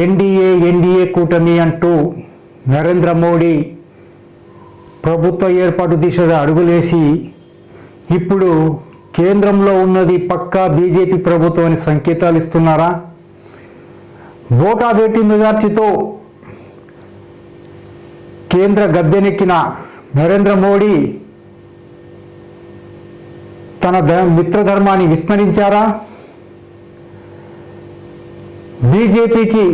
NDA NDA కూటమి అంటూ నరేంద్ర మోడీ ప్రభుత్వ ఏర్పాటు దిశగా అడుగులేసి ఇప్పుడు కేంద్రంలో ఉన్నది పక్కా బీజేపీ ప్రభుత్వం అని సంకేతాలు ఇస్తున్నారా? బేటీ మెజార్టీతో కేంద్ర గద్దెనెక్కిన నరేంద్ర మోడీ తన మిత్రధర్మాన్ని విస్మరించారా? బీజేపీకి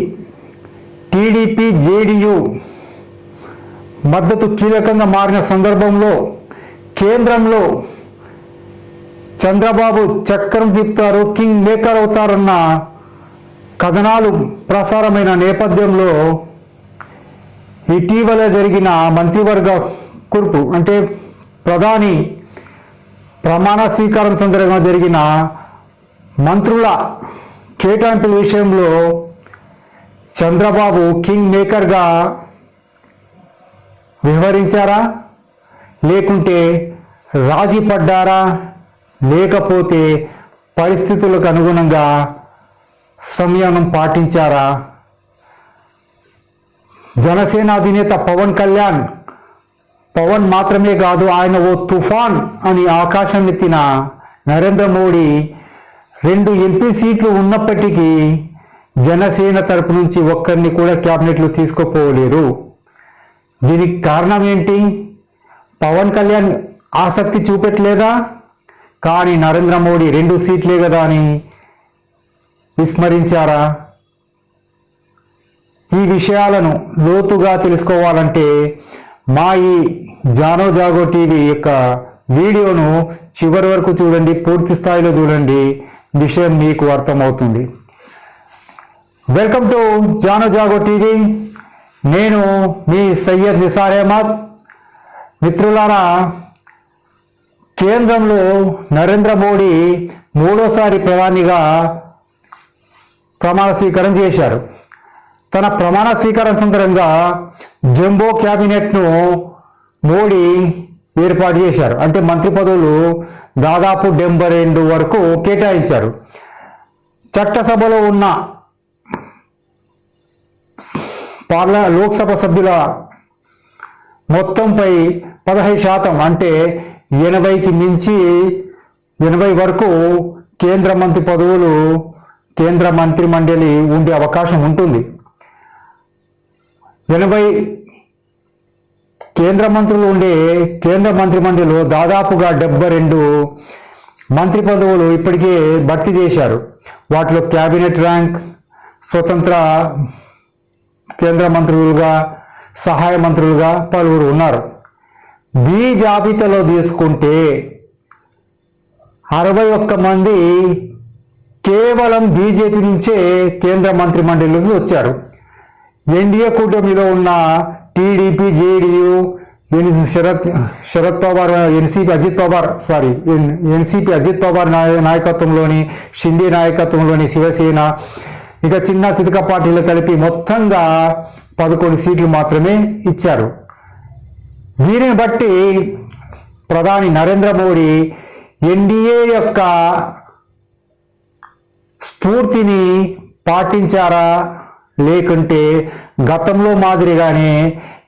టీడీపీ జేడీయూ మద్దతు కీలకంగా మారిన సందర్భంలో కేంద్రంలో చంద్రబాబు చక్రం తిప్పుతారు కింగ్ మేకర్ అవుతారన్న కథనాలు ప్రసారమైన నేపథ్యంలో ఇటీవల జరిగిన మంత్రివర్గ కూర్పు అంటే ప్రధాని ప్రమాణ స్వీకారం సందర్భంగా జరిగిన మంత్రుల కేటాయింపుల విషయంలో చంద్రబాబు కింగ్ మేకర్గా వ్యవహరించారా? లేకుంటే రాజీ పడ్డారా? లేకపోతే పరిస్థితులకు అనుగుణంగా సంయమనం పాటించారా? జనసేన అధినేత పవన్ కళ్యాణ్ పవన్ మాత్రమే కాదు ఆయన ఓ తుఫాన్ అని ఆకాశం ఎత్తిన నరేంద్ర మోడీ రెండు ఎంపీ సీట్లు ఉన్నప్పటికీ జనసేన తరపు నుంచి ఒక్కరిని కూడా క్యాబినెట్లు తీసుకోపోలేదు. దీనికి కారణం ఏంటి? పవన్ కళ్యాణ్ ఆసక్తి చూపెట్టలేదా? కానీ నరేంద్ర మోడీ రెండు సీట్లే కదా అని విస్మరించారా? ఈ విషయాలను లోతుగా తెలుసుకోవాలంటే మా ఈ జానో జాగో టీవీ యొక్క వీడియోను చివరి వరకు చూడండి పూర్తి స్థాయిలో చూడండి. విషయం మీకు అర్థమవుతుంది. Welcome to Jano Jago TV. నేను మీ సయ్యద్ నిసార్ అహ్మద్. మిత్రులారా కేంద్రంలో నరేంద్ర మోడీ మూడోసారి ప్రధానిగా ప్రమాణ స్వీకారం చేశారు. తన ప్రమాణ స్వీకారం సందర్భంగా జంబో క్యాబినెట్ను మోడీ ఏర్పాటు చేశారు. అంటే మంత్రి పదవులు దాదాపు డెబ్బై రెండు వరకు కేటాయించారు. చట్టసభలో ఉన్న పార్ల లోక్సభ సభ్యుల మొత్తంపై పదహైదు శాతం అంటే ఎనభైకి మించి ఎనభై వరకు కేంద్ర మంత్రి పదవులు కేంద్ర మంత్రి మండలి ఉండే అవకాశం ఉంటుంది. ఎనభై కేంద్ర మంత్రులు ఉండే కేంద్ర మంత్రి మండలిలో దాదాపుగా డెబ్బై రెండు మంత్రి పదవులు ఇప్పటికే భర్తీ చేశారు. వాటిలో క్యాబినెట్ ర్యాంక్ స్వతంత్ర కేంద్ర మంత్రులుగా సహాయ మంత్రులుగా పలువురు ఉన్నారు. బి జాబితాలో తీసుకుంటే అరవై ఒక్క మంది కేవలం బీజేపీ నుంచే కేంద్ర మంత్రి మండలికి వచ్చారు. ఎన్డీఏ కూటమిలో ఉన్న TDP JDU N Sharat Sharad Pawar NCP Ajit Pawar sorry NCP Ajit Pawar నాయ నాయకత్వంలోని షిండే నాయకత్వంలోని శివసేన ఇక చిన్న చితక పార్టీలు కలిపి మొత్తంగా పదకొండు సీట్లు మాత్రమే ఇచ్చారు. దీనిని బట్టి ప్రధాని నరేంద్ర మోడీ ఎన్డీఏ యొక్క స్ఫూర్తిని పాటించారా లేకుంటే గతంలో మాదిరిగానే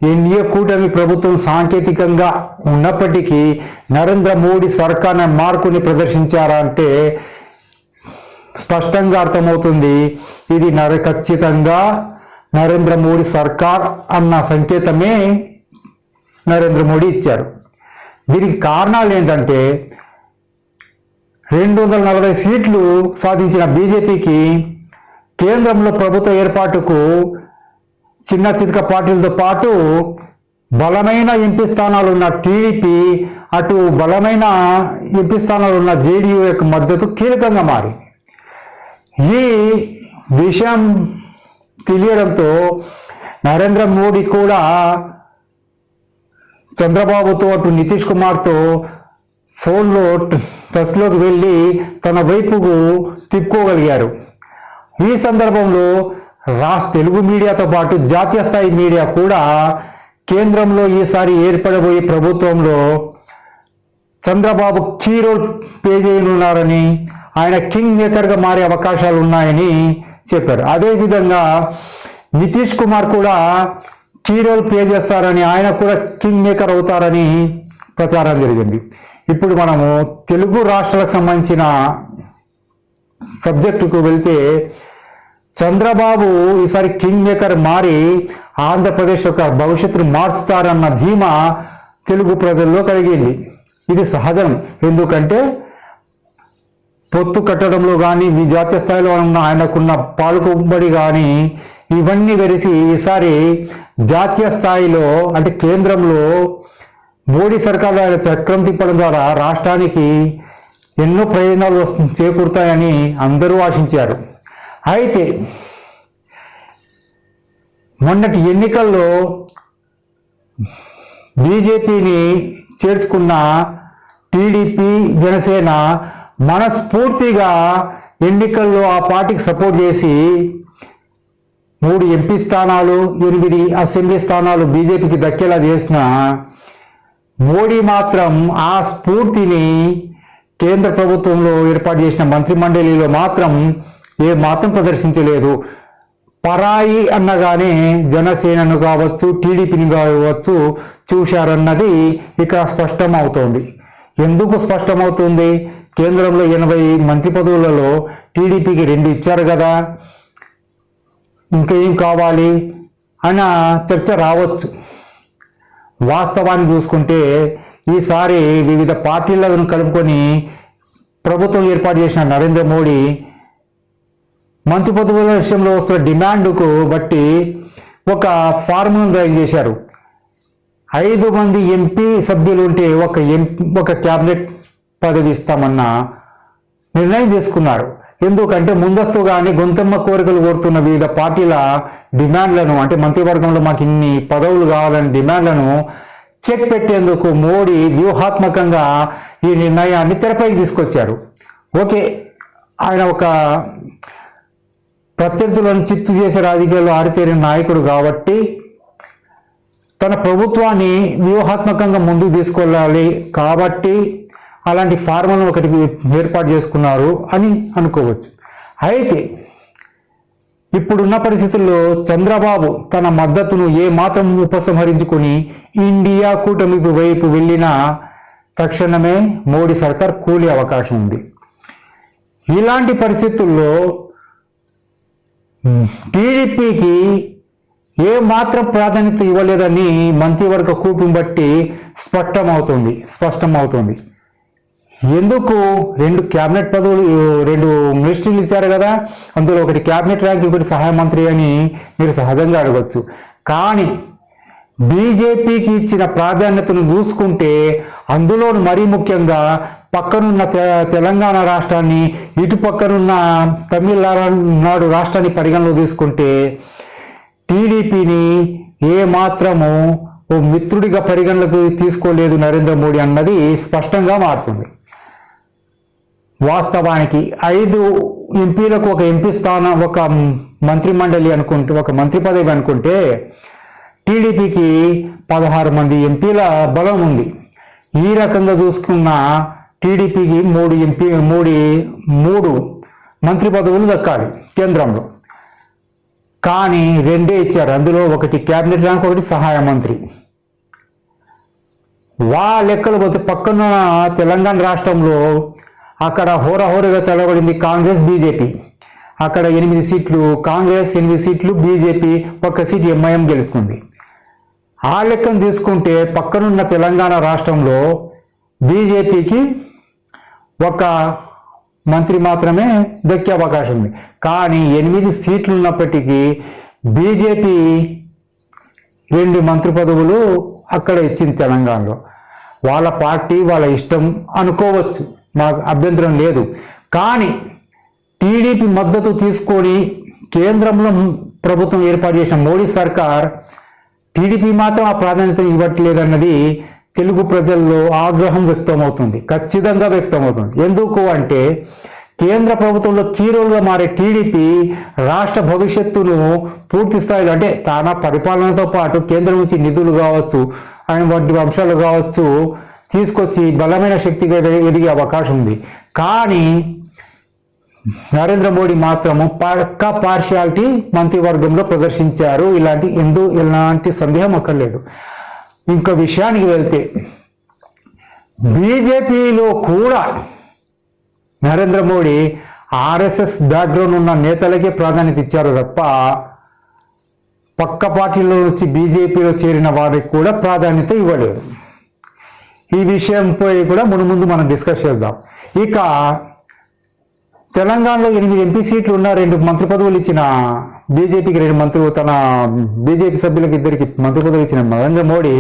ఎన్డీఏ కూటమి ప్రభుత్వం సాంకేతికంగా ఉన్నప్పటికీ నరేంద్ర మోడీ సర్కార్ మార్కుని ప్రదర్శించారంటే స్పష్టంగా అర్థమవుతుంది ఇది నర ఖచ్చితంగా నరేంద్ర మోడీ సర్కార్ అన్న సంకేతమే నరేంద్ర మోడీ ఇచ్చారు. దీనికి కారణాలు ఏంటంటే రెండు వందల నలభై సీట్లు సాధించిన బీజేపీకి కేంద్రంలో ప్రభుత్వ ఏర్పాటుకు చిన్న చితక పార్టీలతో పాటు బలమైన ఎంపీ స్థానాలు ఉన్న టీడీపీ అటు బలమైన ఎంపీ స్థానాలు ఉన్న జేడీయూ యొక్క మద్దతు కీలకంగా మారింది ఈ విషయం తెలియడంతో నరేంద్ర మోడీ కూడా చంద్రబాబుతో అటు నితీష్ కుమార్తో ఫోన్లో ప్రెస్లోకి వెళ్ళి తన వైపుకు తిప్పుకోగలిగారు. ఈ సందర్భంలో రాష్ట్ర తెలుగు మీడియాతో పాటు జాతీయ స్థాయి మీడియా కూడా కేంద్రంలో ఈసారి ఏర్పడబోయే ప్రభుత్వంలో చంద్రబాబు కీ రోల్ ప్లే చేయనున్నారని ఆయన కింగ్ మేకర్గా మారే అవకాశాలు ఉన్నాయని చెప్పారు. అదేవిధంగా నితీష్ కుమార్ కూడా కీ రోల్ ప్లే చేస్తారని ఆయన కూడా కింగ్ మేకర్ అవుతారని ప్రచారం జరిగింది. ఇప్పుడు మనము తెలుగు రాష్ట్రాలకు సంబంధించిన సబ్జెక్టుకు వెళ్తే చంద్రబాబు ఈసారి కింగ్ మేకర్ మారి ఆంధ్రప్రదేశ్ యొక్క భవిష్యత్తును మార్చుతారన్న ధీమా తెలుగు ప్రజల్లో కలిగింది. ఇది సహజం. ఎందుకంటే పొత్తు కట్టడంలో కానీ ఈ జాతీయ స్థాయిలో ఉన్న ఆయనకున్న పాల్గొబడి కానీ ఇవన్నీ వెలిసి ఈసారి జాతీయ స్థాయిలో అంటే కేంద్రంలో మోడీ సర్కార్ ఆయన చక్రం తిప్పడం ద్వారా రాష్ట్రానికి ఎన్నో ప్రయోజనాలు వస్తు చేకూరుతాయని అందరూ ఆశించారు. అయితే మొన్నటి ఎన్నికల్లో బీజేపీని చేర్చుకున్న టీడీపీ జనసేన మనస్ఫూర్తిగా ఎన్నికల్లో ఆ పార్టీకి సపోర్ట్ చేసి మూడు ఎంపీ స్థానాలు ఎనిమిది అసెంబ్లీ స్థానాలు బీజేపీకి దక్కేలా చేసిన మోడీ మాత్రం ఆ స్ఫూర్తిని కేంద్ర ప్రభుత్వంలో ఏర్పాటు చేసిన మంత్రిమండలిలో మాత్రం ఏ మాత్రం ప్రదర్శించలేదు. పరాయి అన్నగానే జనసేనను కావచ్చు టీడీపీని కావచ్చు చూశారన్నది ఇక్కడ స్పష్టం అవుతోంది ఎందుకు స్పష్టమవుతుంది? కేంద్రంలో ఎనభై మంత్రి పదవులలో టీడీపీకి రెండు ఇచ్చారు కదా. ఇంకేం కావాలి? అన్న చర్చ రావచ్చు. వాస్తవాన్ని చూసుకుంటే ఈసారి వివిధ పార్టీలను కలుపుకొని ప్రభుత్వం ఏర్పాటు చేసిన నరేంద్ర మోడీ మంత్రి పదవుల విషయంలో వస్తున్న డిమాండ్కు బట్టి ఒక ఫార్ములను డ్రైవ్ చేశారు. ఐదు మంది ఎంపీ సభ్యులు ఉంటే ఒక ఎంపీ ఒక క్యాబినెట్ పదవి ఇస్తామన్న నిర్ణయం తీసుకున్నారు. ఎందుకంటే ముందస్తుగానే గొంతమ్మ కోరికలు కోరుతున్న వివిధ పార్టీల డిమాండ్లను అంటే మంత్రివర్గంలో మాకు ఇన్ని పదవులు కావాలని డిమాండ్లను చెక్ పెట్టేందుకు మోడీ వ్యూహాత్మకంగా ఈ నిర్ణయాన్ని తెరపైకి తీసుకొచ్చారు. ఓకే ఆయన ఒక ప్రత్యర్థులను చిత్తు చేసే రాజకీయాల్లో ఆరితేరిన నాయకుడు కాబట్టి తన ప్రభుత్వాన్ని వ్యూహాత్మకంగా ముందుకు తీసుకెళ్ళాలి కాబట్టి అలాంటి ఫార్ములను ఒకటి ఏర్పాటు చేసుకున్నారు అని అనుకోవచ్చు. అయితే ఇప్పుడున్న పరిస్థితుల్లో చంద్రబాబు తన మద్దతును ఏ మాత్రం ఉపసంహరించుకొని ఇండియా కూటమి వైపు వెళ్ళిన తక్షణమే మోడీ సర్కార్ కూలే అవకాశం ఉంది. ఇలాంటి పరిస్థితుల్లో టీడీపీకి ఏ మాత్రం ప్రాధాన్యత ఇవ్వలేదని మంత్రివర్గ కూపును బట్టి స్పష్టమవుతుంది స్పష్టమవుతుంది. ఎందుకు? రెండు క్యాబినెట్ పదవులు రెండు మినిస్ట్రీలు ఇచ్చారు కదా అందులో ఒకటి క్యాబినెట్ ర్యాంక్ ఒకటి సహాయ మంత్రి అని మీరు సహజంగా అడగచ్చు. కానీ బీజేపీకి ఇచ్చిన ప్రాధాన్యతను చూసుకుంటే అందులో మరీ ముఖ్యంగా పక్కనున్న తె- తెలంగాణ రాష్ట్రాన్ని ఇటు పక్కనున్న తమిళనాడు రాష్ట్రాన్ని పరిగణలో తీసుకుంటే టీడీపీని ఏ మాత్రము ఓ మిత్రుడిగా పరిగణలోకి తీసుకోలేదు నరేంద్ర మోడీ అన్నది స్పష్టంగా మారుతుంది. వాస్తవానికి ఐదు ఎంపీలకు ఒక ఎంపీ స్థానం ఒక మంత్రి మండలి అనుకుంటే ఒక మంత్రి పదవి అనుకుంటే టీడీపీకి పదహారు మంది ఎంపీల బలం ఉంది. ఈ రకంగా చూసుకున్న టీడీపీకి మూడు ఎంపీ మూడు మూడు మంత్రి పదవులు దక్కాలి కేంద్రంలో. కానీ రెండే ఇచ్చారు. అందులో ఒకటి క్యాబినెట్ ర్యాంక్ ఒకటి సహాయ మంత్రి. వా లెక్కలు పోతే పక్కన తెలంగాణ రాష్ట్రంలో అక్కడ హోరహోరగా తెలబడింది కాంగ్రెస్ బీజేపీ. అక్కడ ఎనిమిది సీట్లు కాంగ్రెస్ ఎనిమిది సీట్లు బీజేపీ ఒక్క సీట్ ఎంఐఎం గెలుచుకుంది ఆ లెక్కను తీసుకుంటే పక్కనున్న తెలంగాణ రాష్ట్రంలో బీజేపీకి ఒక మంత్రి మాత్రమే దక్కే అవకాశం ఉంది. కానీ ఎనిమిది సీట్లు ఉన్నప్పటికీ బీజేపీ రెండు మంత్రి పదవులు అక్కడ ఇచ్చింది తెలంగాణలో. వాళ్ళ పార్టీ వాళ్ళ ఇష్టం అనుకోవచ్చు. మాకు అభ్యంతరం లేదు. కానీ టీడీపీ మద్దతు తీసుకొని కేంద్రంలో ప్రభుత్వం ఏర్పాటు చేసిన మోడీ సర్కార్ టీడీపీ మాత్రం ఆ ప్రాధాన్యత ఇవ్వట్లేదన్నది తెలుగు ప్రజల్లో ఆగ్రహం వ్యక్తమవుతుంది ఖచ్చితంగా వ్యక్తమవుతుంది. ఎందుకు అంటే కేంద్ర ప్రభుత్వంలో కీరోలుగా మారే టీడీపీ రాష్ట్ర భవిష్యత్తును పూర్తి స్థాయిలో అంటే తన పరిపాలనతో పాటు కేంద్రం నుంచి నిధులు కావచ్చు ఆయన వంటి అంశాలు కావచ్చు తీసుకొచ్చి బలమైన శక్తిగా ఎదిగే అవకాశం ఉంది. కానీ నరేంద్ర మోడీ మాత్రము పక్క పార్షియాలిటీ మంత్రివర్గంలో ప్రదర్శించారు. ఇలాంటి ఎందు ఎలాంటి సందేహం అక్కర్లేదు. ఇంకో విషయానికి వెళ్తే బీజేపీలో కూడా నరేంద్ర మోడీ ఆర్ఎస్ఎస్ బ్యాక్గ్రౌండ్ ఉన్న నేతలకే ప్రాధాన్యత ఇచ్చారు తప్ప పక్క పార్టీలో వచ్చి బీజేపీలో చేరిన వారికి కూడా ప్రాధాన్యత ఇవ్వలేదు. ఈ విషయంపై కూడా మును ముందు మనం డిస్కస్ చేద్దాం. ఇక తెలంగాణలో ఎనిమిది ఎంపీ సీట్లు ఉన్న రెండు మంత్రి పదవులు ఇచ్చిన బీజేపీకి రెండు మంత్రులు తన బీజేపీ సభ్యులకు ఇద్దరికి మంత్రి పదవులు ఇచ్చిన నరేంద్ర మోడీ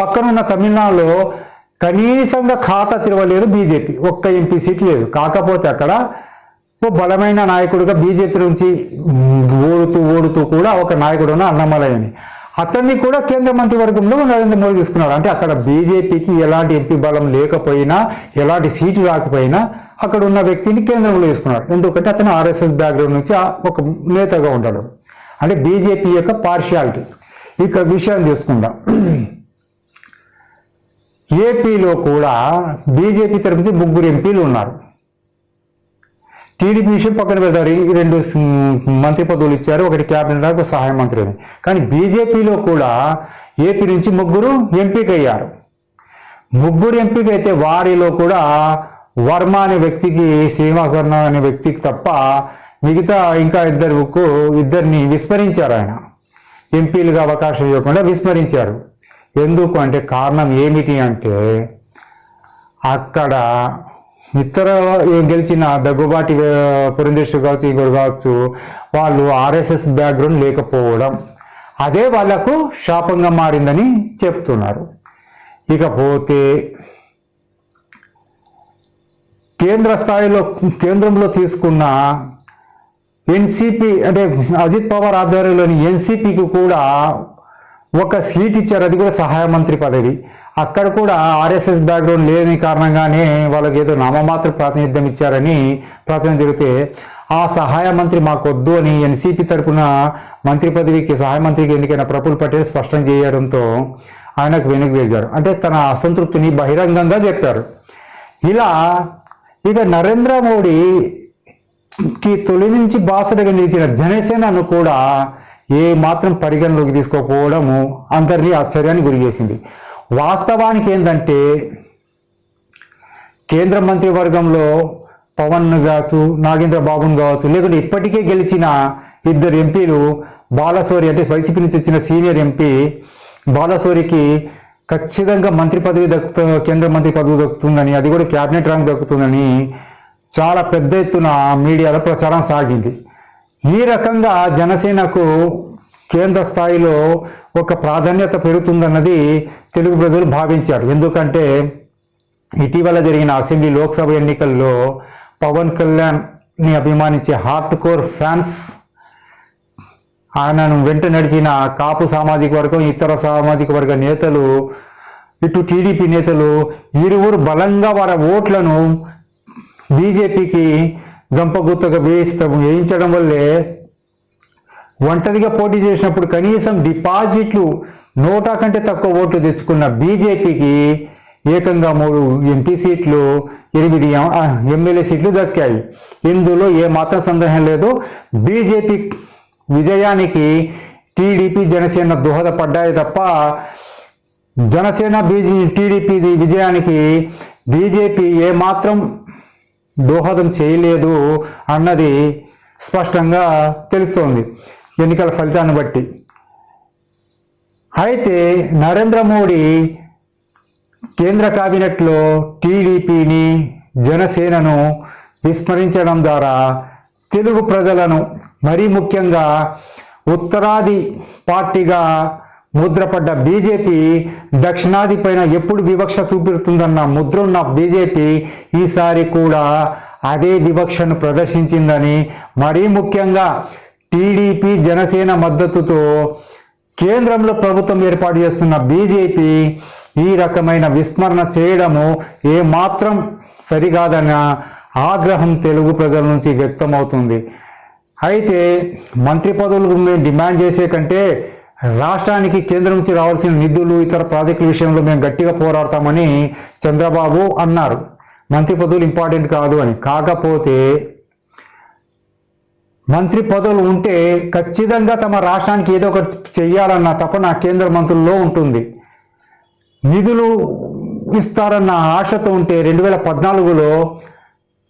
పక్కనున్న తమిళనాడులో కనీసంగా ఖాతా తెరవలేదు బీజేపీ. ఒక్క ఎంపీ సీట్ లేదు. కాకపోతే అక్కడ ఓ బలమైన నాయకుడిగా బీజేపీ నుంచి ఓడుతూ ఓడుతూ కూడా ఒక నాయకుడు ఉన్న అన్నమలై అని అతన్ని కూడా కేంద్ర మంత్రివర్గంలో నరేంద్ర మోడీ తీసుకున్నారు. అంటే అక్కడ బీజేపీకి ఎలాంటి ఎంపీ బలం లేకపోయినా ఎలాంటి సీటు రాకపోయినా అక్కడ ఉన్న వ్యక్తిని కేంద్రంలో తీసుకున్నారు. ఎందుకంటే అతను ఆర్ఎస్ఎస్ బ్యాక్గ్రౌండ్ నుంచి ఒక నేతగా ఉండడం అంటే బీజేపీ యొక్క పార్షియాలిటీ ఇక విషయాన్ని తీసుకుందాం ఏపీలో కూడా బీజేపీ తరపు నుంచి ముగ్గురు ఎంపీలు ఉన్నారు. టీడీపీ విషయం పక్కన పెడతారు. ఈ రెండు మంత్రి పదవులు ఇచ్చారు. ఒకటి క్యాబినెట్ ఒక సహాయ మంత్రి అని కానీ బీజేపీలో కూడా ఏపీ నుంచి ముగ్గురు ఎంపిక అయ్యారు ముగ్గురు ఎంపిక అయితే వారిలో కూడా వర్మ అనే వ్యక్తికి శ్రీనివాస్ వర్మ అనే వ్యక్తికి తప్ప మిగతా ఇంకా ఇద్దరుకు ఇద్దరిని విస్మరించారు ఆయన. ఎంపీలుగా అవకాశం ఇవ్వకుండా విస్మరించారు. ఎందుకు అంటే కారణం ఏమిటి అంటే అక్కడ ఇతర గెలిచిన దగ్గుబాటి ఆ, పురంధేశ్వర్ కావచ్చు ఇంకోటి కావచ్చు వాళ్ళు ఆర్ఎస్ఎస్ బ్యాక్గ్రౌండ్ లేకపోవడం అదే వాళ్ళకు శాపంగా మారిందని చెప్తున్నారు. ఇకపోతే కేంద్ర స్థాయిలో కేంద్రంలో తీసుకున్న ఎన్సిపి అంటే అజిత్ పవార్ ఆధ్వర్యంలోని ఎన్సిపికి కూడా ఒక సీట్ ఇచ్చారు. అది కూడా సహాయ మంత్రి పదవి. అక్కడ కూడా ఆర్ఎస్ఎస్ బ్యాక్గ్రౌండ్ లేని కారణంగానే వాళ్ళకి ఏదో నామమాత్ర ప్రాతినిధ్యం ఇచ్చారని ప్రచారం జరిగితే ఆ సహాయ మంత్రి మాకొద్దు అని ఎన్సీపీ తరపున మంత్రి పదవికి సహాయ మంత్రికి ఎన్నికైన ప్రఫుల్ పటేల్ స్పష్టం చేయడంతో ఆయనకు వెనుక తిరిగారు. అంటే తన అసంతృప్తిని బహిరంగంగా చెప్పారు. ఇలా ఇక నరేంద్ర మోడీకి తొలి నుంచి బాసటగా నిలిచిన జనసేనను కూడా ఏ మాత్రం పరిగణలోకి తీసుకోకపోవడము అందరినీ ఆశ్చర్యానికి గురి చేసింది. వాస్తవానికి ఏంటంటే కేంద్ర మంత్రివర్గంలో పవన్ కావచ్చు నాగేంద్ర బాబుని కావచ్చు లేకుంటే ఇప్పటికే గెలిచిన ఇద్దరు ఎంపీలు బాలసోరి అంటే వైసీపీ నుంచి వచ్చిన సీనియర్ ఎంపీ బాలసోరికి ఖచ్చితంగా మంత్రి పదవి దక్కుతు కేంద్ర మంత్రి పదవి దక్కుతుందని అది కూడా క్యాబినెట్ ర్యాంక్ దక్కుతుందని చాలా పెద్ద ఎత్తున మీడియాలో ప్రచారం సాగింది. ఈ రకంగా జనసేనకు కేంద్ర స్థాయిలో ఒక ప్రాధాన్యత పెరుగుతుందన్నది తెలుగు ప్రజలు భావించారు. ఎందుకంటే ఇటీవల జరిగిన అసెంబ్లీ లోక్సభ ఎన్నికల్లో పవన్ కళ్యాణ్ని అభిమానించే హార్ట్ కోర్ ఫ్యాన్స్ ఆయనను వెంట నడిచిన కాపు సామాజిక వర్గం ఇతర సామాజిక వర్గ నేతలు ఇటు టీడీపీ నేతలు ఇరువురు బలంగా వారి ఓట్లను బీజేపీకి గంపగుత్తగా వేయిస్తాం వేయించడం వల్లే ఒంటరిగా పోటీ చేసినప్పుడు కనీసం డిపాజిట్లు నోటా కంటే తక్కువ ఓట్లు తెచ్చుకున్న బీజేపీకి ఏకంగా మూడు ఎంపీ సీట్లు ఎనిమిది ఎం- ఎమ్మెల్యే సీట్లు దక్కాయి. ఇందులో ఏ మాత్రం సందేహం లేదు. బీజేపీ విజయానికి టీడీపీ జనసేన దోహదపడ్డాయి తప్ప జనసేన బీజే టీడీపీ విజయానికి బీజేపీ ఏమాత్రం దోహదం చేయలేదు అన్నది స్పష్టంగా తెలుస్తోంది. ఎన్నికల ఫలితాన్ని బట్టి. అయితే నరేంద్ర మోడీ కేంద్ర కేబినెట్లో టీడీపీని జనసేనను విస్మరించడం ద్వారా తెలుగు ప్రజలను మరీ ముఖ్యంగా ఉత్తరాది పార్టీగా ముద్రపడ్డ బీజేపీ దక్షిణాది పైన ఎప్పుడు వివక్ష చూపెడుతుందన్న ముద్ర ఉన్న బీజేపీ ఈసారి కూడా అదే వివక్షను ప్రదర్శించిందని మరీ ముఖ్యంగా టీడీపీ జనసేన మద్దతుతో కేంద్రంలో ప్రభుత్వం ఏర్పాటు చేస్తున్న బీజేపీ ఈ రకమైన విస్మరణ చేయడము ఏమాత్రం సరికాదన్న ఆగ్రహం తెలుగు ప్రజల నుంచి వ్యక్తమవుతుంది. అయితే మంత్రి పదవులకు మేము డిమాండ్ చేసే కంటే రాష్ట్రానికి కేంద్రం నుంచి రావాల్సిన నిధులు ఇతర ప్రాజెక్టుల విషయంలో మేము గట్టిగా పోరాడతామని చంద్రబాబు అన్నారు. మంత్రి పదవులు ఇంపార్టెంట్ కాదు అని. కాకపోతే మంత్రి పదవులు ఉంటే ఖచ్చితంగా తమ రాష్ట్రానికి ఏదో ఒకటి చెయ్యాలన్న తపన కేంద్ర మంత్రుల్లో ఉంటుంది. నిధులు ఇస్తారన్న ఆశతో ఉంటే రెండు వేల పద్నాలుగులో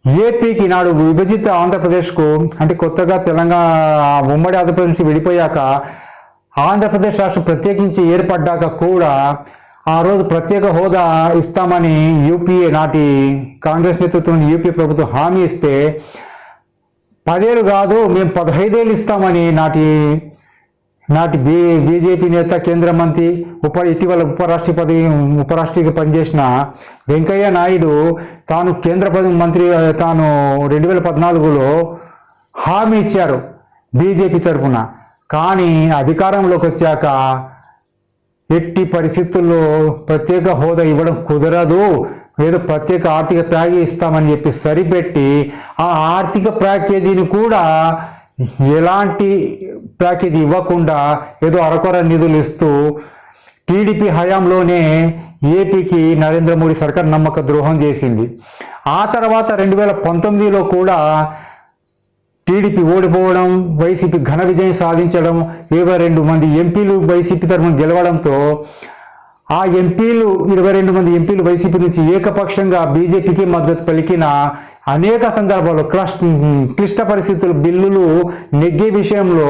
ఏపీకి నాడు విభజిత ఆంధ్రప్రదేశ్కు అంటే కొత్తగా తెలంగాణ ఉమ్మడి ఆంధ్రప్రదేశ్ విడిపోయాక ఆంధ్రప్రదేశ్ రాష్ట్రం ప్రత్యేకించి ఏర్పడ్డాక కూడా ఆ రోజు ప్రత్యేక హోదా ఇస్తామని యూపీఏ నాటి కాంగ్రెస్ నేతృత్వం యూపీ ప్రభుత్వం హామీ ఇస్తే పదేళ్ళు కాదు మేము పదహైదేళ్ళు ఇస్తామని నాటి నాటి బీ బీజేపీ నేత కేంద్ర మంత్రి ఉప ఇటీవల ఉపరాష్ట్రపతి ఉపరాష్ట్రపతిగా పనిచేసిన వెంకయ్య నాయుడు తాను కేంద్ర పదవి మంత్రి తాను రెండు వేల పద్నాలుగులో హామీ ఇచ్చారు బీజేపీ తరఫున. కానీ అధికారంలోకి వచ్చాక ఎట్టి పరిస్థితుల్లో ప్రత్యేక హోదా ఇవ్వడం కుదరదు. ఏదో ప్రత్యేక ఆర్థిక ప్యాకేజీ ఇస్తామని చెప్పి సరిపెట్టి ఆ ఆర్థిక ప్యాకేజీని కూడా ఎలాంటి ప్యాకేజీ ఇవ్వకుండా ఏదో అరకొర నిధులు ఇస్తూ టీడీపీ హయాంలోనే ఏపీకి నరేంద్ర మోడీ సర్కార్ నమ్మక ద్రోహం చేసింది. ఆ తర్వాత రెండు వేల పంతొమ్మిదిలో కూడా టీడీపీ ఓడిపోవడం వైసీపీ ఘన విజయం సాధించడం ఇరవై రెండు మంది ఎంపీలు వైసీపీ తరఫున గెలవడంతో ఆ ఎంపీలు ఇరవై రెండు మంది ఎంపీలు వైసీపీ నుంచి ఏకపక్షంగా బీజేపీకి మద్దతు పలికిన అనేక సందర్భాల్లో క్లష్ క్లిష్ట పరిస్థితులు బిల్లులు నెగ్గే విషయంలో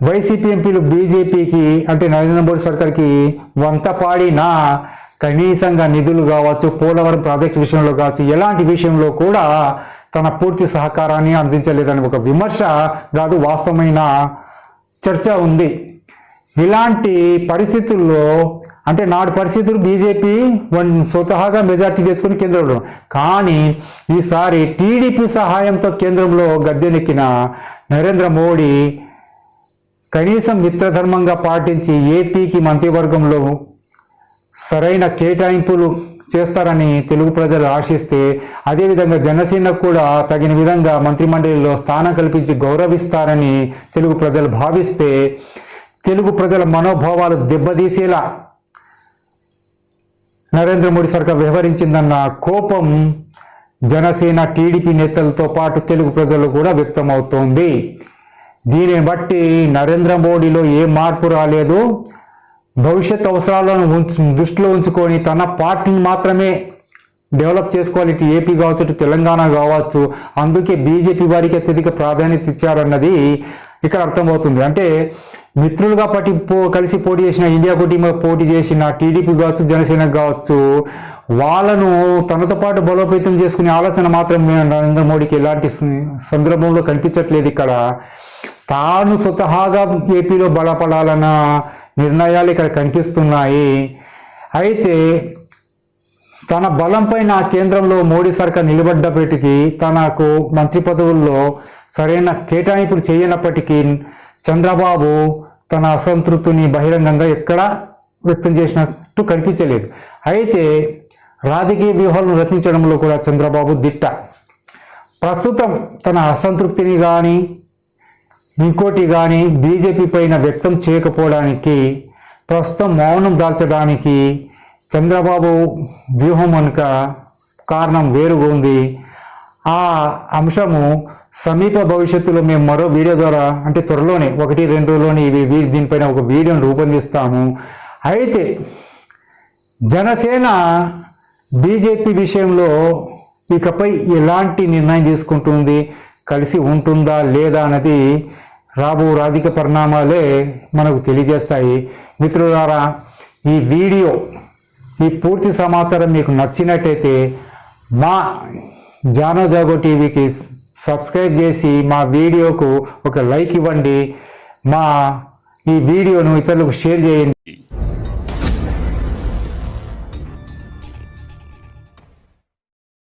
వైసీపీ ఎంపీలు బీజేపీకి అంటే నరేంద్ర మోడీ సర్కార్కి వంత పాడినా కనీసంగా నిధులు కావచ్చు పోలవరం ప్రాజెక్టు విషయంలో కావచ్చు ఎలాంటి విషయంలో కూడా తన పూర్తి సహకారాన్ని అందించలేదని ఒక విమర్శ కాదు వాస్తవమైన చర్చ ఉంది. ఇలాంటి పరిస్థితుల్లో అంటే నాడు పరిస్థితులు బీజేపీ వన్ స్వతహాగా మెజార్టీ తెచ్చుకుని కేంద్రంలో కానీ ఈసారి టీడీపీ సహాయంతో కేంద్రంలో గద్దెనెక్కిన నరేంద్ర మోడీ కనీసం మిత్రధర్మంగా పాటించి ఏపీకి మంత్రివర్గంలో సరైన కేటాయింపులు చేస్తారని తెలుగు ప్రజలు ఆశిస్తే అదేవిధంగా జనసేనకు కూడా తగిన విధంగా మంత్రిమండలిలో స్థానం కల్పించి గౌరవిస్తారని తెలుగు ప్రజలు భావిస్తే తెలుగు ప్రజల మనోభావాలు దెబ్బతీసేలా నరేంద్ర మోడీ సర్కార్ వ్యవహరించిందన్న కోపం జనసేన టీడీపీ నేతలతో పాటు తెలుగు ప్రజలు కూడా వ్యక్తమవుతోంది. దీనిని బట్టి నరేంద్ర మోడీలో ఏ మార్పు రాలేదు. భవిష్యత్ అవసరాలను ఉంచు దృష్టిలో ఉంచుకొని తన పార్టీని మాత్రమే డెవలప్ చేసుకోవాలి. ఇటు ఏపీ కావచ్చు ఇటు తెలంగాణ కావచ్చు. అందుకే బీజేపీ వారికి అత్యధిక ప్రాధాన్యత ఇచ్చారన్నది ఇక్కడ అర్థమవుతుంది. అంటే మిత్రులుగా పట్టి పో కలిసి పోటీ చేసిన ఇండియా టీమ్ పోటీ చేసిన టీడీపీ కావచ్చు జనసేన కావచ్చు వాళ్ళను తనతో పాటు బలోపేతం చేసుకునే ఆలోచన మాత్రం నరేంద్ర మోడీకి ఎలాంటి సందర్భంలో కనిపించట్లేదు ఇక్కడ. తాను స్వతహాగా ఏపీలో బలపడాలన్న నిర్ణయాలు ఇక్కడ కనిపిస్తున్నాయి. అయితే తన బలంపైన కేంద్రంలో మోడీ సర్కార్ నిలబడ్డప్పటికీ తనకు మంత్రి పదవుల్లో సరైన కేటాయింపులు చేయనప్పటికీ చంద్రబాబు తన అసంతృప్తిని బహిరంగంగా ఎక్కడా వ్యక్తం చేసినట్టు కనిపించలేదు. అయితే రాజకీయ వ్యూహాలను రచించడంలో కూడా చంద్రబాబు దిట్ట. ప్రస్తుతం తన అసంతృప్తిని కానీ ఇంకోటి కానీ బీజేపీ పైన వ్యక్తం చేయకపోవడానికి ప్రస్తుతం మౌనం దాల్చడానికి చంద్రబాబు వ్యూహం కనుక కారణం వేరుగా ఉంది. ఆ అంశము సమీప భవిష్యత్తులో మేము మరో వీడియో ద్వారా అంటే త్వరలోనే ఒకటి రెండు రోజుల్లోనే ఇవి వీ- దీనిపైన ఒక వీడియోని రూపొందిస్తాము. అయితే జనసేన బీజేపీ విషయంలో ఇకపై ఎలాంటి నిర్ణయం తీసుకుంటుంది? కలిసి ఉంటుందా లేదా అన్నది రాబో రాజకీయ పరిణామాలే మనకు తెలియజేస్తాయి. మిత్రులారా ఈ వీడియో ఈ పూర్తి సమాచారం మీకు నచ్చినట్టయితే మా జానో జాగో టీవీకి సబ్స్క్రైబ్ చేసి మా వీడియోకు ఒక లైక్ ఇవ్వండి. మా ఈ వీడియోను ఇతరులకు షేర్ చేయండి.